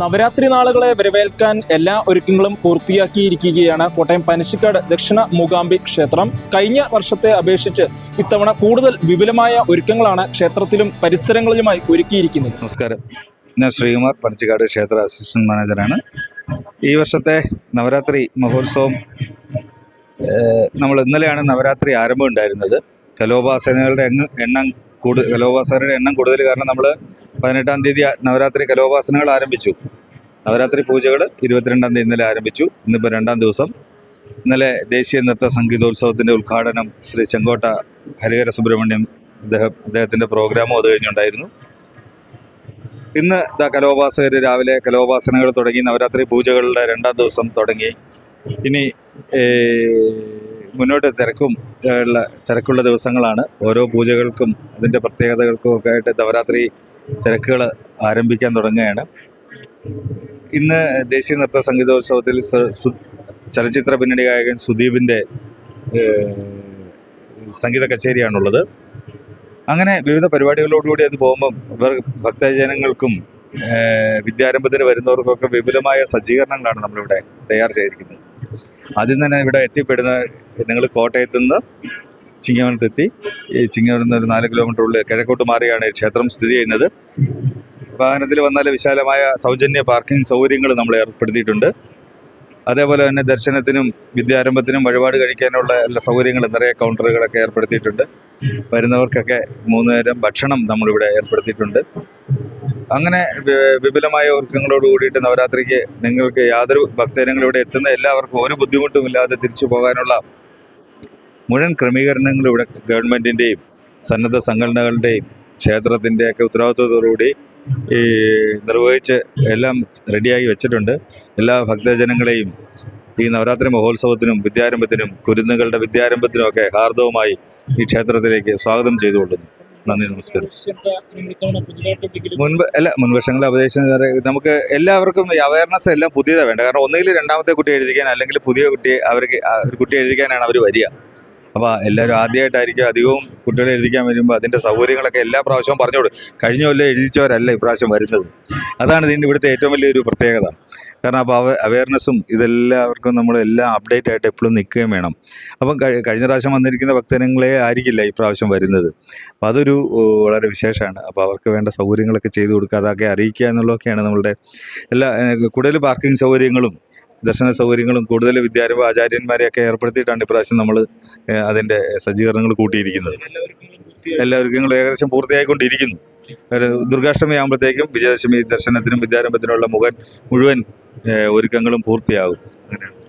നവരാത്രി നാളുകളെ വരവേൽക്കാൻ എല്ലാ ഒരുക്കങ്ങളും പൂർത്തിയാക്കിയിരിക്കുകയാണ് കോട്ടയം പനശിക്കാട് ദക്ഷിണ മൂകാംബി ക്ഷേത്രം. കഴിഞ്ഞ വർഷത്തെ അപേക്ഷിച്ച് ഇത്തവണ കൂടുതൽ വിപുലമായ ഒരുക്കങ്ങളാണ് ക്ഷേത്രത്തിലും പരിസരങ്ങളിലുമായി ഒരുക്കിയിരിക്കുന്നത്. നമസ്കാരം. ഞാൻ ശ്രീകുമാർ പനച്ചിക്കാട് ക്ഷേത്ര അസിസ്റ്റന്റ് മാനേജറാണ്. ഈ വർഷത്തെ നവരാത്രി മഹോത്സവം നമ്മൾ ഇന്നലെയാണ് നവരാത്രി ആരംഭം ഉണ്ടായിരുന്നത്. കലോപാസനകളുടെ എണ്ണം കൂടു കലോപാസനയുടെ എണ്ണം കൂടുതൽ കാരണം നമ്മൾ പതിനെട്ടാം തീയതി നവരാത്രി കലോപാസനകൾ ആരംഭിച്ചു. നവരാത്രി പൂജകൾ ഇരുപത്തിരണ്ടാം തീയതി ഇന്നലെ ആരംഭിച്ചു. ഇന്നിപ്പോൾ രണ്ടാം ദിവസം. ഇന്നലെ ദേശീയ നൃത്ത സംഗീതോത്സവത്തിന്റെ ഉദ്ഘാടനം ശ്രീ ചെങ്കോട്ട ഹരിഹര സുബ്രഹ്മണ്യം അദ്ദേഹം അദ്ദേഹത്തിന്റെ പ്രോഗ്രാമും അത് കഴിഞ്ഞുണ്ടായിരുന്നു. ഇന്ന് ദാ കലോപാസകർ രാവിലെ കലോപാസനകൾ തുടങ്ങി. നവരാത്രി പൂജകളുടെ രണ്ടാം ദിവസം തുടങ്ങി. ഇനി മുന്നോട്ട് തിരക്കും ഉള്ള തിരക്കുള്ള ദിവസങ്ങളാണ്. ഓരോ പൂജകൾക്കും അതിന്റെ പ്രത്യേകതകൾക്കും ഒക്കെ ആയിട്ട് നവരാത്രി തിരക്കുകൾ ആരംഭിക്കാൻ തുടങ്ങുകയാണ്. ഇന്ന് ദേശീയ നൃത്ത സംഗീതോത്സവത്തിൽ ചലച്ചിത്ര പിന്നണി ഗായകൻ സുദീപിന്റെ സംഗീത കച്ചേരിയാണുള്ളത്. അങ്ങനെ വിവിധ പരിപാടികളോടുകൂടി അത് പോകുമ്പം ഇവർ ഭക്തജനങ്ങൾക്കും വിദ്യാരംഭത്തിന് വരുന്നവർക്കൊക്കെ വിപുലമായ സജ്ജീകരണങ്ങളാണ് നമ്മളിവിടെ തയ്യാർ ചെയ്തിരിക്കുന്നത്. ആദ്യം തന്നെ ഇവിടെ എത്തിപ്പെടുന്ന നിങ്ങൾ കോട്ടയത്ത് നിന്ന് ചിങ്ങവനത്തെത്തി ഈ ചിങ്ങവനത്ത് നിന്ന് ഒരു നാല് കിലോമീറ്റർ ഉള്ളിൽ കിഴക്കോട്ട് മാറിയാണ് ക്ഷേത്രം സ്ഥിതി ചെയ്യുന്നത്. വാഹനത്തിൽ വന്നാൽ വിശാലമായ സൗജന്യ പാർക്കിംഗ് സൗകര്യങ്ങൾ നമ്മൾ ഏർപ്പെടുത്തിയിട്ടുണ്ട്. അതേപോലെ തന്നെ ദർശനത്തിനും വിദ്യാരംഭത്തിനും വഴിപാട് കഴിക്കാനുള്ള എല്ലാ സൗകര്യങ്ങളും നിറയെ കൗണ്ടറുകളൊക്കെ ഏർപ്പെടുത്തിയിട്ടുണ്ട്. വരുന്നവർക്കൊക്കെ മൂന്ന് നേരം ഭക്ഷണം നമ്മളിവിടെ ഏർപ്പെടുത്തിയിട്ടുണ്ട്. അങ്ങനെ വിപുലമായ ഒരുക്കങ്ങളോട് കൂടിയിട്ട് നവരാത്രിക്ക് നിങ്ങൾക്ക് യാതൊരു ഭക്തജനങ്ങൾ ഇവിടെ എത്തുന്ന എല്ലാവർക്കും ഒരു ബുദ്ധിമുട്ടും ഇല്ലാതെ തിരിച്ചു പോകാനുള്ള മുഴുവൻ ക്രമീകരണങ്ങളും ഇവിടെ ഗവൺമെന്റിന്റെയും സന്നദ്ധ സംഘടനകളുടെയും ക്ഷേത്രത്തിന്റെയൊക്കെ ഉത്തരവാദിത്വത്തോടുകൂടി ഈ നിർവഹിച്ച് എല്ലാം റെഡിയായി വെച്ചിട്ടുണ്ട്. എല്ലാ ഭക്തജനങ്ങളെയും ഈ നവരാത്രി മഹോത്സവത്തിനും വിദ്യാരംഭത്തിനും കുരുന്നുകളുടെ വിദ്യാരംഭത്തിനും ഒക്കെ ഹാർദവുമായി ഈ ക്ഷേത്രത്തിലേക്ക് സ്വാഗതം ചെയ്തുകൊള്ളുന്നു. നന്ദി നമസ്കാരം. മുൻപ് അല്ല മുൻവർഷങ്ങളിൽ ഉപദേശം നമുക്ക് എല്ലാവർക്കും ഈ അവയർനെസ് എല്ലാം പുതിയതാണ് വേണ്ട കാരണം ഒന്നുകിൽ രണ്ടാമത്തെ കുട്ടി എഴുതിക്കാൻ അല്ലെങ്കിൽ പുതിയ കുട്ടിയെ അവർക്ക് ഒരു കുട്ടി എഴുതിക്കാനാണ് അവർ വരിക. അപ്പോൾ എല്ലാവരും ആദ്യമായിട്ടായിരിക്കും അധികവും കുട്ടികളെ എഴുതിക്കാൻ വരുമ്പോൾ അതിന്റെ സൗകര്യങ്ങളൊക്കെ എല്ലാ പ്രാവശ്യവും പറഞ്ഞോളൂ കഴിഞ്ഞ കൊല്ലം എഴുതിച്ചവരല്ല ഇപ്രാവശ്യം വരുന്നത്. അതാണ് ഇതിന്റെ ഇവിടുത്തെ ഏറ്റവും വലിയൊരു പ്രത്യേകത. കാരണം അപ്പോൾ അവ അവയർനെസ്സും ഇതെല്ലാവർക്കും നമ്മൾ എല്ലാം അപ്ഡേറ്റ് ആയിട്ട് എപ്പോഴും നിൽക്കുകയും വേണം. അപ്പം കഴിഞ്ഞ പ്രാവശ്യം വന്നിരിക്കുന്ന ഭക്തജനങ്ങളെ ആയിരിക്കില്ല ഈ പ്രാവശ്യം വരുന്നത്. അപ്പം അതൊരു വളരെ വിശേഷമാണ്. അപ്പോൾ അവർക്ക് വേണ്ട സൗകര്യങ്ങളൊക്കെ ചെയ്തു കൊടുക്കുക അതൊക്കെ അറിയിക്കുക എന്നുള്ളതൊക്കെയാണ് നമ്മളുടെ എല്ലാ കൂടുതൽ പാർക്കിംഗ് സൗകര്യങ്ങളും ദർശന സൗകര്യങ്ങളും കൂടുതൽ വിദ്യാരംഭ ആചാര്യന്മാരെയൊക്കെ ഏർപ്പെടുത്തിയിട്ടാണ് ഇപ്രാവശ്യം നമ്മൾ അതിന്റെ സജ്ജീകരണങ്ങൾ കൂട്ടിയിരിക്കുന്നത്. എല്ലാ ഒരുക്കങ്ങളും ഏകദേശം പൂർത്തിയായിക്കൊണ്ടിരിക്കുന്നു. ദുർഗാഷ്ടമി ആകുമ്പോഴത്തേക്കും വിജയദശമി ദർശനത്തിനും വിദ്യാരംഭത്തിനുള്ള മുഖൻ മുഴുവൻ ഒരുക്കങ്ങളും പൂർത്തിയാകും. അങ്ങനെയാണ്.